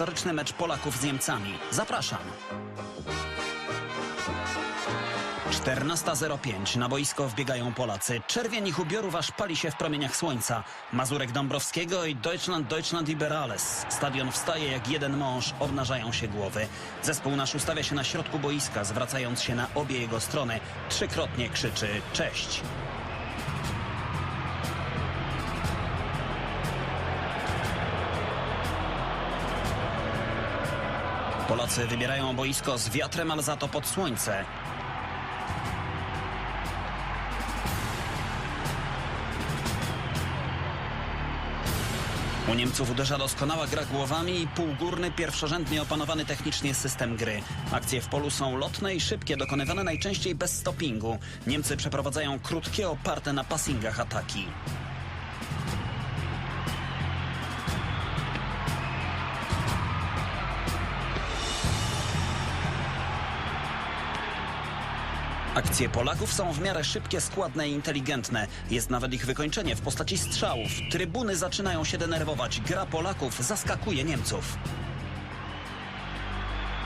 historyczny mecz Polaków z Niemcami. Zapraszam. 14.05. Na boisko wbiegają Polacy. Czerwień ich ubiorów aż pali się w promieniach słońca. Mazurek Dąbrowskiego i Deutschland, Deutschland Liberales. Stadion wstaje jak jeden mąż, obnażają się głowy. Zespół nasz ustawia się na środku boiska, zwracając się na obie jego strony. Trzykrotnie krzyczy cześć. Polacy wybierają boisko z wiatrem, ale za to pod słońce. U Niemców uderza doskonała gra głowami i półgórny, pierwszorzędnie opanowany technicznie system gry. Akcje w polu są lotne i szybkie, dokonywane najczęściej bez stoppingu. Niemcy przeprowadzają krótkie, oparte na passingach ataki. Akcje Polaków są w miarę szybkie, składne i inteligentne. Jest nawet ich wykończenie w postaci strzałów. Trybuny zaczynają się denerwować. Gra Polaków zaskakuje Niemców.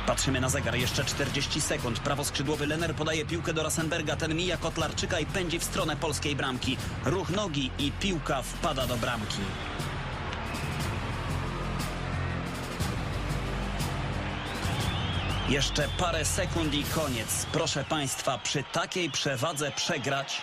Patrzymy na zegar, jeszcze 40 sekund. Prawoskrzydłowy Lener podaje piłkę do Rasenberga, ten mija Kotlarczyka i pędzi w stronę polskiej bramki. Ruch nogi i piłka wpada do bramki. Jeszcze parę sekund i koniec. Proszę Państwa, przy takiej przewadze przegrać